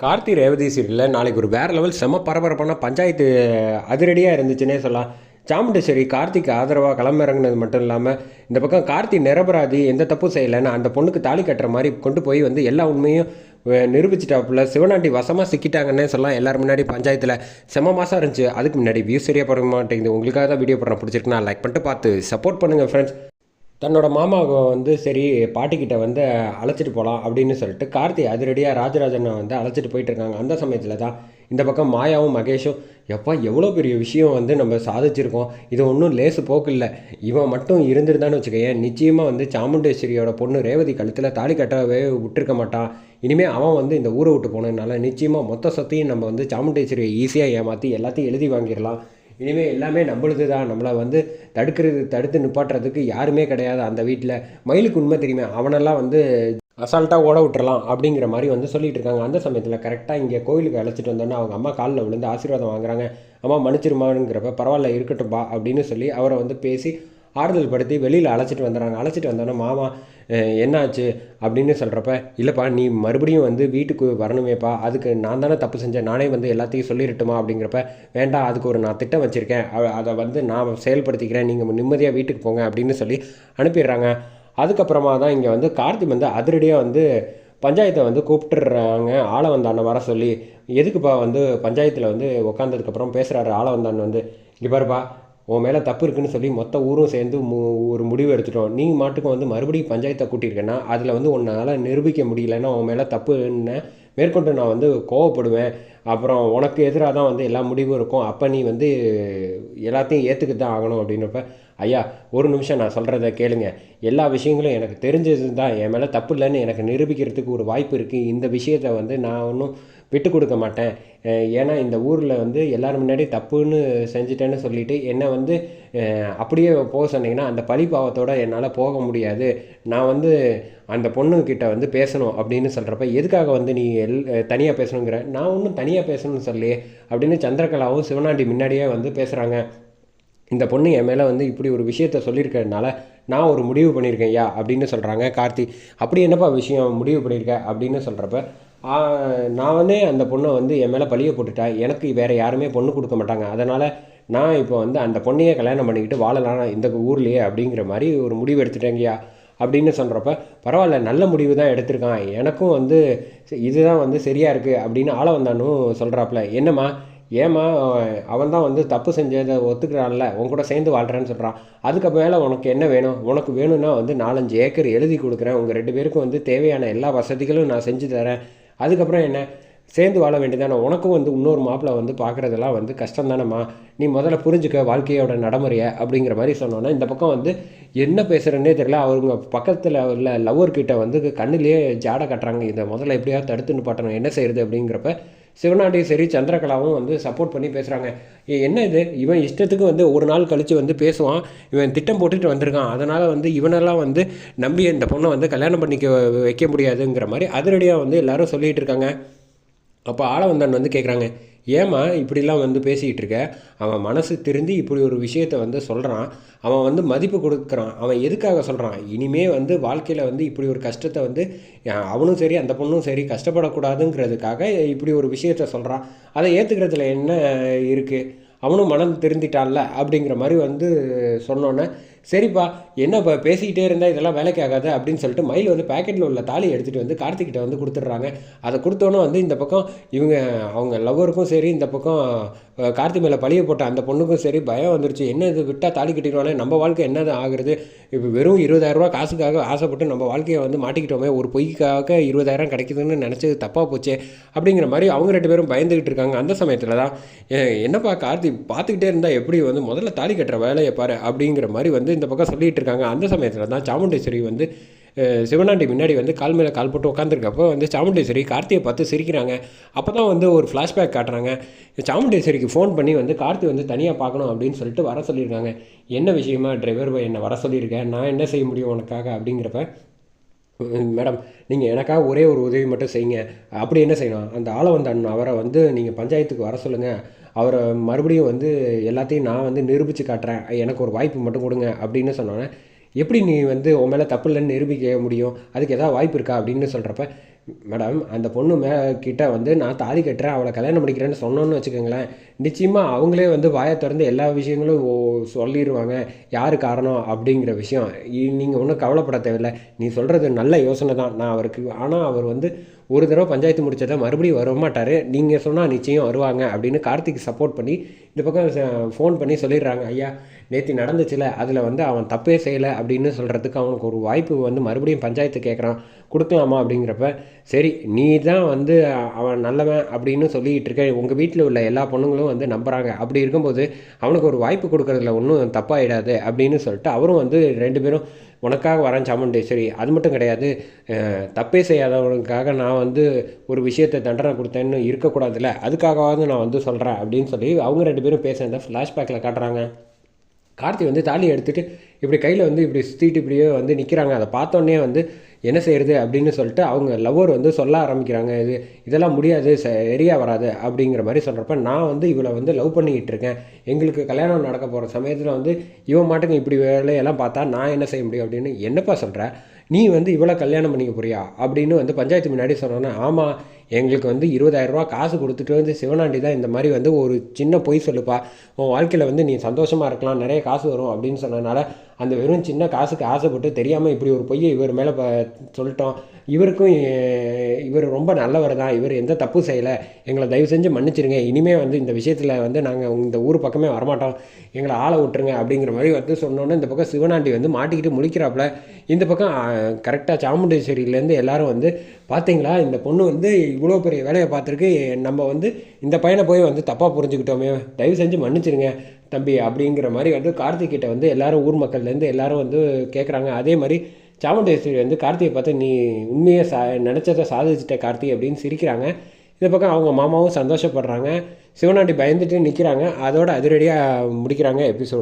கார்த்தி ரேவதி சீரியலில் நாளைக்கு ஒரு வேறு லெவல் செம பரபரப்பான பஞ்சாயத்து அதிரடியாக இருந்துச்சுன்னே சொல்லலாம். சாமுண்டேஸ்வரி கார்த்திக்கு ஆதரவாக களமிறங்கினது மட்டும் இல்லாமல் இந்த பக்கம் கார்த்தி நிரபராதி எந்த தப்பும் செய்யலைன்னு அந்த பொண்ணுக்கு தாலி கட்டுற மாதிரி கொண்டு போய் வந்து எல்லா உண்மையும் நிரூபிச்சிட்டாப்புல. சிவனாண்டி வசமாக சிக்கிட்டாங்கன்னே சொல்லலாம். எல்லோரும் முன்னாடி பஞ்சாயத்தில் செம மாதம் இருந்துச்சு. அதுக்கு முன்னாடி வியூ சரியாக போட மாட்டேங்குது. உங்களுக்காக தான் வீடியோ போடுறேன். பிடிச்சிருக்குன்னா லைக் பண்ணிட்டு பார்த்து சப்போர்ட் பண்ணுங்கள் ஃப்ரெண்ட்ஸ் தன்னோட மாமாவை வந்து சரி பாட்டிக்கிட்ட வந்து அழைச்சிட்டு போகலாம் அப்படின்னு சொல்லிட்டு கார்த்தி அதிரடியாக ராஜராஜனை வந்து அழைச்சிட்டு போயிட்டு இருக்காங்க. அந்த சமயத்தில் தான் இந்த பக்கம் மாயாவும் மகேஷும் எப்பா எவ்வளோ பெரிய விஷயம் வந்து நம்ம சாதிச்சிருக்கோம். இது ஒன்றும் லேசு போக்கு இல்லை. இவன் மட்டும் இருந்திருந்தான்னு வச்சுக்கோயேன் நிச்சயமாக வந்து சாமுண்டேஸ்வரியோட பொண்ணு ரேவதி கழுத்தில் தாலி கட்டவே விட்டுருக்க மாட்டான். இனிமேல் அவன் வந்து இந்த ஊரை விட்டு போனதுனால நிச்சயமாக மொத்த சொத்தையும் நம்ம வந்து சாமுண்டேஸ்வரியை ஈஸியாக ஏமாற்றி எல்லாத்தையும் எழுதி வாங்கிடலாம். இனிமேல் எல்லாமே நம்மளுது தான் நம்மளை வந்து தடுக்கிறது தடுத்து நிப்பாட்டுறதுக்கு யாருமே கிடையாது அந்த வீட்டில் மயிலுக்கு உண்மை தெரியுமே அவனெல்லாம் வந்து அசால்ட்டாக ஓட விட்டுறலாம் அப்படிங்கிற மாதிரி வந்து சொல்லிட்டு இருக்காங்க. அந்த சமயத்தில் கரெக்டாக இங்கே கோயிலுக்கு அழைச்சிட்டு வந்தோன்னே அவங்க அம்மா காலில் விழுந்து ஆசீர்வாதம் வாங்குறாங்க. அம்மா மன்னிச்சிருமாங்கிறப்ப பரவாயில்ல இருக்கட்டும்பா அப்படின்னு சொல்லி அவரை வந்து பேசி ஆறுதல் படுத்தி வெளியில் அழைச்சிட்டு வந்துடுறாங்க. அழைச்சிட்டு வந்தோன்னே மாமா என்னாச்சு? அப்படின்னு சொல்கிறப்ப இல்லைப்பா நீ மறுபடியும் வந்து வீட்டுக்கு வரணுமேப்பா. அதுக்கு நான் தானே தப்பு செஞ்சேன். நானே வந்து எல்லாத்தையும் சொல்லிடட்டுமா? அப்படிங்கிறப்ப வேண்டாம் அதுக்கு ஒரு நான் திட்டம் வச்சுருக்கேன். அதை வந்து நான் செயல்படுத்திக்கிறேன். நீங்கள் நிம்மதியாக வீட்டுக்கு போங்க. அப்படின்னு சொல்லி அனுப்பிடுறாங்க. அதுக்கப்புறமா தான் இங்கே வந்து கார்த்தி வந்து அதிரடியாக வந்து பஞ்சாயத்தை வந்து கூப்பிட்டுறாங்க. ஆளை வந்தாண்ண வர சொல்லி எதுக்குப்பா வந்து பஞ்சாயத்தில் வந்து உக்காந்ததுக்கப்புறம் பேசுகிறாரு ஆளை வந்தான்னு வந்து? இங்கே பாருப்பா உன் மேலே தப்பு இருக்குன்னு சொல்லி மொத்த ஊரும் சேர்ந்து மு ஒரு முடிவு எடுத்துட்டோம். நீ மாட்டுக்கும் வந்து மறுபடியும் பஞ்சாயத்தை கூட்டியிருக்கேன்னா அதில் வந்து உன்னால் நிரூபிக்க முடியலன்னா உன் மேலே தப்புன்னு மேற்கொண்டு நான் வந்து கோவப்படுவேன். அப்புறம் உனக்கு எதிராக தான் வந்து எல்லா முடிவும் இருக்கும். அப்போ நீ வந்து எல்லாத்தையும் ஏற்றுக்கிட்டு தான் ஆகணும் அப்படின்றப்ப ஐயா ஒரு நிமிஷம் நான் சொல்கிறத கேளுங்க. எல்லா விஷயங்களும் எனக்கு தெரிஞ்சது தான் என் மேலே தப்பு இல்லைன்னு எனக்கு நிரூபிக்கிறதுக்கு ஒரு வாய்ப்பு இருக்குது இந்த விஷயத்தை வந்து நான் ஒன்றும் விட்டு கொடுக்க மாட்டேன். ஏன்னா இந்த ஊரில் வந்து எல்லோரும் முன்னாடி தப்புன்னு செஞ்சுட்டேன்னு சொல்லிட்டு என்னை வந்து அப்படியே போக சொன்னீங்கன்னா அந்த பழி பாவத்தோடு என்னால் போக முடியாது. நான் வந்து அந்த பொண்ணுக்கிட்ட வந்து பேசணும் அப்படின்னு சொல்கிறப்ப எதுக்காக வந்து நீ எல் தனியாக பேசணுங்கிற? நான் ஒன்றும் தனியாக பேசணும்னு சொல்லி அப்படின்னு சந்திரகலாவும் சிவனாண்டி முன்னாடியே வந்து பேசுகிறாங்க இந்த பொண்ணு என் மேலே வந்து இப்படி ஒரு விஷயத்த சொல்லியிருக்கிறதுனால நான் ஒரு முடிவு பண்ணியிருக்கேன் யா அப்படின்னு சொல்கிறாங்க கார்த்தி. அப்படி என்னப்பா விஷயம் முடிவு பண்ணியிருக்க அப்படின்னு சொல்கிறப்ப நான் வந்து அந்த பொண்ணை வந்து என் மேலே பழிய போட்டுட்டேன் எனக்கு வேறு யாருமே பொண்ணு கொடுக்க மாட்டாங்க. அதனால் நான் இப்போ வந்து அந்த பொண்ணையே கல்யாணம் பண்ணிக்கிட்டு வாழலாம் இந்த ஊர்லேயே அப்படிங்கிற மாதிரி ஒரு முடிவு எடுத்துட்டேங்கய்யா அப்படின்னு சொல்கிறப்ப பரவாயில்ல நல்ல முடிவு தான் எடுத்திருக்கான். எனக்கும் வந்து இதுதான் வந்து சரியாக இருக்குது அப்படின்னு ஆள வந்தானும் சொல்கிறாப்புல என்னம்மா ஏம்மா அவன் தான் வந்து தப்பு செஞ்சதை ஒத்துக்கிறான்ல உன் கூட சேர்ந்து வாழ்கிறேன்னு சொல்கிறான் அதுக்கு மேலே உனக்கு என்ன வேணும்? உனக்கு வேணும்னா வந்து நாலஞ்சு ஏக்கர் எழுதி கொடுக்குறேன். உங்கள் ரெண்டு பேருக்கும் வந்து தேவையான எல்லா வசதிகளும் நான் செஞ்சு தரேன். அதுக்கப்புறம் என்ன? சேர்ந்து வாழ வேண்டியதானே உனக்கும் வந்து இன்னொரு மாப்பிள்ளை வந்து பார்க்குறதெல்லாம் வந்து கஷ்டம் தானேம்மா நீ முதல்ல புரிஞ்சுக்க வாழ்க்கையோட நடைமுறையை அப்படிங்கிற மாதிரி சொன்னோன்னா இந்த பக்கம் வந்து என்ன பேசுகிறேன்னே தெரியல. அவங்க பக்கத்தில் உள்ள லவ்வர்கிட்ட வந்து கண்ணிலேயே ஜாடை கட்டுறாங்க. இதை முதல்ல எப்படியாவது தடுத்து நிப்பாட்டணும். என்ன செய்கிறது அப்படிங்கிறப்ப சிவனாண்டியும் சரி சந்திரகலாவும் வந்து சப்போர்ட் பண்ணி பேசுகிறாங்க என்ன இது? இவன் இஷ்டத்துக்கு வந்து ஒரு நாள் கழித்து வந்து பேசுவான். இவன் திட்டம் போட்டுட்டு வந்திருக்கான். அதனால் வந்து இவனெல்லாம் வந்து நம்பி இந்த பொண்ணை வந்து கல்யாணம் பண்ணிக்க வைக்க முடியாதுங்கிற மாதிரி அதிரடியாக வந்து எல்லாரும் சொல்லிகிட்டு இருக்காங்க. அப்போ ஆளவந்தான் வந்து கேட்குறாங்க ஏம்மா இப்படிலாம் வந்து பேசிக்கிட்டு இருக்க? அவன் மனசு திருந்தி இப்படி ஒரு விஷயத்த வந்து சொல்கிறான் அவன் வந்து மதிப்பு கொடுக்குறான். அவன் எதுக்காக சொல்கிறான் இனிமே வந்து வாழ்க்கையில் வந்து இப்படி ஒரு கஷ்டத்தை வந்து அவனும் சரி அந்த பொண்ணும் சரி கஷ்டப்படக்கூடாதுங்கிறதுக்காக இப்படி ஒரு விஷயத்த சொல்கிறான் அதை ஏற்றுக்கிறதுல என்ன இருக்குது அவனும் மனம் திருந்திட்டான்ல அப்படிங்கிற மாதிரி வந்து சொன்னோன்னே சரிப்பா என்ன இப்போ பேசிக்கிட்டே இருந்தால் இதெல்லாம் வேலைக்கு ஆகாது அப்படின்னு சொல்லிட்டு மயில் வந்து பேக்கெட்டில் உள்ள தாலி எடுத்துகிட்டு வந்து கார்த்திகிட்ட வந்து கொடுத்துட்றாங்க. அதை கொடுத்தோன்னே வந்து இந்த பக்கம் இவங்க அவங்க லவ்வருக்கும் சரி இந்த பக்கம் கார்த்தி மேலே பழிய போட்ட அந்த பொண்ணுக்கும் சரி பயம் வந்துருச்சு. என்ன இது விட்டால் தாலி கட்டிடுவானே? நம்ம வாழ்க்கை என்னது ஆகுறது? இப்போ வெறும் இருபதாயிரரூபா காசுக்காக ஆசைப்பட்டு நம்ம வாழ்க்கையை வந்து மாட்டிக்கிட்டோமே ஒரு பொய்க்காக இருபதாயிரம் கிடைக்குதுன்னு நினச்சது தப்பாக போச்சே அப்படிங்கிற மாதிரி அவங்க ரெண்டு பேரும் பயந்துக்கிட்டு இருக்காங்க அந்த சமயத்தில் தான். என்னப்பா கார்த்தி பார்த்துக்கிட்டே இருந்தால் எப்படி வந்து முதல்ல தாலி கட்டுற வேலையை பாரு அப்படிங்கிற மாதிரி வந்து இந்த பக்கம் சொல்லிகிட்டு இருக்காங்க அந்த சமயத்தில் தான் சாமுண்டேஸ்வரி வந்து சிவனாண்டி முன்னாடி வந்து கால் மேலே கால் போட்டு உட்காந்துருக்கப்போ வந்து சாமுண்டேஸ்வரி கார்த்தியை பார்த்து சிரிக்கிறாங்க. அப்போ தான் வந்து ஒரு ஃப்ளாஷ்பேக் காட்டுறாங்க. சாமுண்டேஸ்வரிக்கு ஃபோன் பண்ணி வந்து கார்த்தி வந்து தனியாக பார்க்கணும் அப்படின்னு சொல்லிட்டு வர சொல்லியிருக்காங்க. என்ன விஷயமா டிரைவர் என்னை வர சொல்லியிருக்கேன் நான் என்ன செய்ய முடியும் உனக்காக அப்படிங்கிறப்ப மேடம் நீங்கள் எனக்காக ஒரே ஒரு உதவி மட்டும் செய்யுங்க. அப்படி என்ன செய்யணும்? அந்த ஆளை வந்த அண்ணன் அவரை வந்து நீங்கள் பஞ்சாயத்துக்கு வர சொல்லுங்கள் அவரை மறுபடியும் வந்து எல்லாத்தையும் நான் வந்து நிரூபித்து காட்டுறேன். எனக்கு ஒரு வாய்ப்பு மட்டும் கொடுங்க அப்படின்னு சொன்னோன்னே எப்படி நீ வந்து உன் மேலே தப்பு இல்லைன்னு நிரூபிக்க முடியும்? அதுக்கு ஏதாவது வாய்ப்பு இருக்கா? அப்படின்னு சொல்கிறப்ப மேடம் அந்த பொண்ணு மே கிட்ட வந்து நான் தாலி கட்டுறேன். அவளை கல்யாணம் பண்ணிக்கிறேன்னு சொன்னோன்னு வச்சுக்கோங்களேன். நிச்சயமாக அவங்களே வந்து வாயை திறந்து எல்லா விஷயங்களும் ஓ சொல்லிடுவாங்க யார் காரணம்? அப்படிங்கிற விஷயம். நீங்கள் ஒன்றும் கவலைப்பட தேவையில்லை. நீ சொல்கிறது நல்ல யோசனை தான். நான் அவருக்கு ஆனால் அவர் வந்து ஒரு தடவை பஞ்சாயத்து முடிச்சதை மறுபடியும் வர மாட்டார். நீங்கள் சொன்னால் நிச்சயம் வருவாங்க அப்படின்னு கார்த்திக் சப்போர்ட் பண்ணி இந்த பக்கம் ஃபோன் பண்ணி சொல்லிடுறாங்க. ஐயா நேற்று நடந்துச்சுல அதில் வந்து அவன் தப்பே செய்யலை அப்படின்னு சொல்கிறதுக்கு அவனுக்கு ஒரு வாய்ப்பு வந்து மறுபடியும் பஞ்சாயத்து கேட்குறான் கொடுக்கலாமா அப்படிங்கிறப்ப சரி நீ தான் வந்து அவன் நல்லவன் அப்படின்னு சொல்லிகிட்டு இருக்க. உங்கள் வீட்டில் உள்ள எல்லா பொண்ணுங்களும் வந்து நம்புகிறாங்க அப்படி இருக்கும்போது அவனுக்கு ஒரு வாய்ப்பு கொடுக்குறதுல ஒன்றும் தப்பாயிடாது அப்படின்னு சொல்லிட்டு அவரும் வந்து ரெண்டு பேரும் உனக்காக வரேன் சாமுண்டேஸ்வரி அது மட்டும் கிடையாது. தப்பே செய்யாதவனுக்காக நான் வந்து ஒரு விஷயத்தை தண்டனை கொடுத்தேன்னு இருக்கக்கூடாதுல்ல. அதுக்காகவாவது நான் வந்து சொல்கிறேன் அப்படின்னு சொல்லி அவங்க ரெண்டு பேரும் பேச ஃப்ளாஷ்பேக்கில் காட்டுறாங்க. கார்த்தி வந்து தாலி எடுத்துகிட்டு இப்படி கையில் வந்து இப்படி சுற்றிட்டு இப்படியே வந்து நிற்கிறாங்க அதை பார்த்தோன்னே வந்து என்ன செய்கிறது அப்படின்னு சொல்லிட்டு அவங்க லவ்வர் வந்து சொல்ல ஆரம்பிக்கிறாங்க. இது இதெல்லாம் முடியாது சரியாக வராது அப்படிங்கிற மாதிரி சொல்கிறப்ப நான் வந்து இவளை வந்து லவ் பண்ணிக்கிட்டு இருக்கேன். எங்களுக்கு கல்யாணம் நடக்க போகிற சமயத்தில் வந்து இவன் மாட்டுக்கு இப்படி வேலையெல்லாம் பார்த்தா நான் என்ன செய்ய முடியும் அப்படின்னு என்னப்பா சொல்கிற நீ வந்து இவ்வளோ கல்யாணம் பண்ணிக்க போறியா? அப்படின்னு வந்து பஞ்சாயத்து முன்னாடி சொன்னோன்னே ஆமாம் எங்களுக்கு வந்து இருபதாயிரரூவா காசு கொடுத்துட்டு வந்து சிவனாண்டி தான் இந்த மாதிரி வந்து ஒரு சின்ன பொய் சொல்லுப்பா. உன் வாழ்க்கையில் வந்து நீ சந்தோஷமாக இருக்கலாம் நிறைய காசு வரும் அப்படின்னு சொன்னதுனால அந்த வெறும் சின்ன காசுக்கு ஆசைப்பட்டு தெரியாமல் இப்படி ஒரு பொய்யை இவர் மேலே சொல்லிட்டோம். இவருக்கும் இவர் ரொம்ப நல்லவர் தான். இவர் எந்த தப்பு செய்யலை. எங்களை தயவு செஞ்சு மன்னிச்சிருங்க. இனிமேல் வந்து இந்த விஷயத்தில் வந்து நாங்கள் இந்த ஊர் பக்கமே வரமாட்டோம். எங்களை ஆளை விட்டுருங்க அப்படிங்கிற மாதிரி வந்து சொன்னோன்னே இந்த பக்கம் சிவனாண்டி வந்து மாட்டிக்கிட்டு முழிக்கிறாப்புல. இந்த பக்கம் கரெக்டாக சாமுண்டேஸ்வரியிலேருந்து எல்லாரும் வந்து பார்த்தீங்களா இந்த பொண்ணு வந்து இவ்வளோ பெரிய வேலையை பார்த்துருக்கு. நம்ம வந்து இந்த பையனை போய் வந்து தப்பாக புரிஞ்சுக்கிட்டோமே. தயவு செஞ்சு மன்னிச்சிருங்க தம்பி அப்படிங்கிற மாதிரி வந்து கார்த்திக்கிட்ட வந்து எல்லாரும் ஊர் மக்கள்லேருந்து எல்லாரும் வந்து கேட்குறாங்க அதே மாதிரி சாமுண்டேஸ்வரி வந்து கார்த்தியை பார்த்து நீ உண்மையை சா நினச்சதை சாதிச்சிட்ட கார்த்தி அப்படின்னு சிரிக்கிறாங்க. இந்த பக்கம் அவங்க மாமாவும் சந்தோஷப்படுறாங்க. சிவனாண்டி பயந்துட்டு நிற்கிறாங்க அதோட அதிரடியாக முடிக்கிறாங்க எபிசோடு.